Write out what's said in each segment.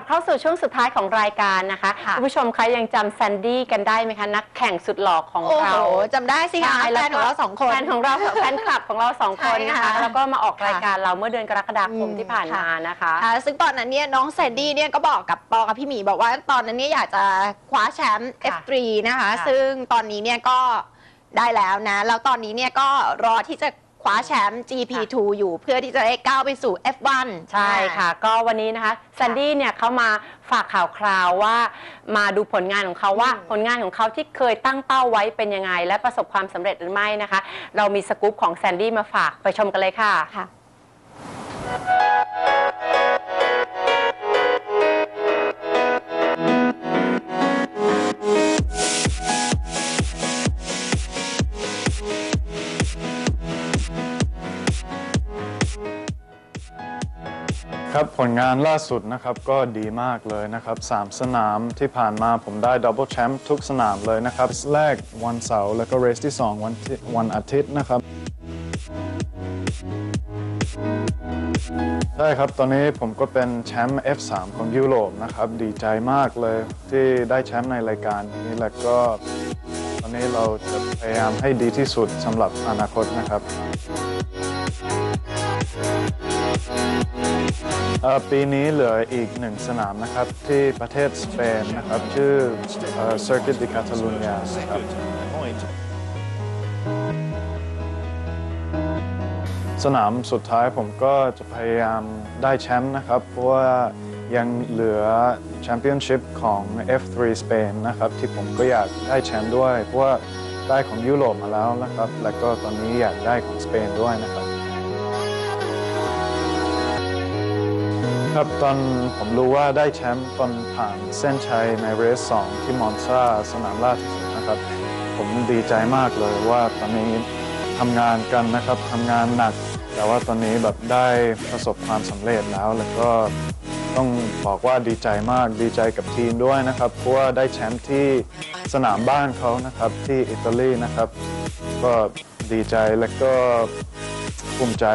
บเข้าสู่ช่วงสุดท้ายของรายการนะคะค่ะณผู้ชมคะยังจำแซนดี้กันได้ไหมคะ นักแข่งสุดหล่อของโอ้เราโหจำได้สิคะใช่แฟนของเราสองคน แฟนของเราแฟนคลับของเราสองคนใช่นะคะค่ะแล้วก็มาออกรายการเราเมื่อเดือนกรกฎาคมอืม ที่ผ่านค่ะมานะคะ อ่าซึ่งตอนนั้นเนี่ยน้องแซนดี้เนี่ยก็บอกกับปอกับพี่หมีบอกว่าตอนนั้นเนี่ยอยากจะคว้าแชมป์ ค่ะ F3 นะคะ ค่ะซึ่งตอนนี้เนี่ยก็ได้แล้วนะ แล้วตอนนี้เนี่ยก็รอที่จะ คว้าแชมป์ GP2 อยู่เพื่อที่จะได้ก้าวไปสู่ F1 ใช่ค่ะ ก็วันนี้นะคะแซนดี้เนี่ยเขามาฝากข่าวคราวว่ามาดูผลงานของเขาว่าอืมผลงานของเขาที่เคยตั้งเป้าไว้เป็นยังไง และประสบความสำเร็จหรือไม่นะคะ เรามีสกู๊ปของแซนดี้มาฝากไปชมกันเลยค่ะ ครับผลงานล่าสุดนะครับก็ดีมากเลยนะครับ3สนามที่ผ่านมาผมได้ดับเบิลแชมป์ทุกสนามเลยนะครับเรสแรกวันเสาร์แล้วก็เรสที่ 2 วันที่วันอาทิตย์นะครับใช่ครับตอนนี้ผมก็เป็นแชมป์ F3 ของยุโรปนะครับ ดีใจมากเลยที่ได้แชมป์ในรายการนี้แล้วก็ ตอนนี้เราจะพยายามให้ดีที่สุดสำหรับอนาคตนะครับปีนี้เหลืออีกหนึ่งสนามนะครับ ที่ประเทศสเปนนะครับ ชื่อเอ่อ Circuit de Catalunya นะครับสนามสุดท้ายผมก็จะพยายามได้แชมป์นะครับ เพราะว่า ยังเหลือแชมเปี้ยนชิพของ F3 สเปนนะครับ ที่ผมก็อยากได้แชมป์ด้วย เพราะว่าได้ของยุโรปมาแล้วนะครับ แล้วก็ตอนนี้อยากได้ของสเปนด้วยนะครับ ครับตอนผมรู้ว่าได้แชมป์ตอนผ่านเส้นชัยในเรส2ที่มอนซาสนามล่าสุดนะครับ ผมดีใจมากเลยว่าตอนนี้ทำงานกันนะครับทำงานหนัก แต่ว่าตอนนี้แบบได้ประสบความสำเร็จแล้วแล้วก็ ต้องบอกว่าดีใจมากดีใจกับทีมด้วยนะครับเพราะว่าได้แชมป์ที่สนามบ้านเขานะครับที่อิตาลีนะครับ ก็ดีใจและก็ภูมิใจ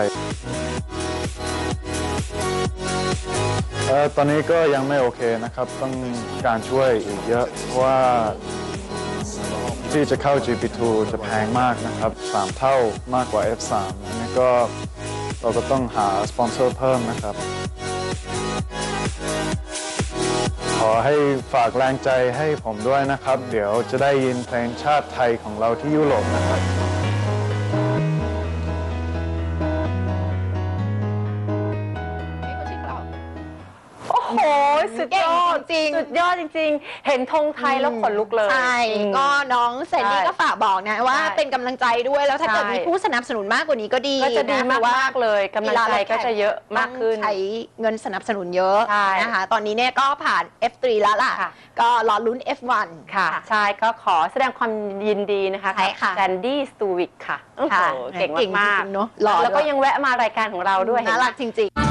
ออตอนนี้ก็ยังไม่โอเคนะครับ ต้องการช่วยอีกเยอะเพราะว่าที่จะเข้า GP2 จะแพงมากนะครับ 3 เท่ามากกว่า F3 อันนี้ก็เราก็ต้องหาสปอนเซอร์เพิ่มนะครับ ขอให้ฝากแรงใจให้ผมด้วยนะครับ เดี๋ยวจะได้ยินเพลงชาติไทยของเราที่ยุโรปนะครับ หสุดยอดเก่งจริงๆ สุดยอดจริง ๆ เห็นธงไทยแล้วขนลุกเลย ใช่อืมก็น้องแซนดี้ใช่ก็ฝากบอกนะว่าใช่ เป็นกำลังใจด้วยแล้วถ้าเกิดใช่มีผู้สนับสนุนมากกว่านี้ก็ดีก็จะดีนเพราว่ มากๆเลยกำลังใจก็จะเยอะมากขึ้น ต้องใช้เงินสนับสนุนเยอะใช่นะคะ ตอนนี้เนี่ยก็ผ่าน F3 แล้วล่ะ ค่ะ ก็รอลุ้น F1 ค่ะ ใช่ก็ขอแสดงความยินดีนะคะใช่ค่ะ แซนดี้สตูวิกค่ะโอ้โหค่ะเก่งเก่งมากจริงๆเนอะหล่อแล้วก็ด้วยยังแวะมารายการของเราด้วยเห็น่านไหมรักจริงๆ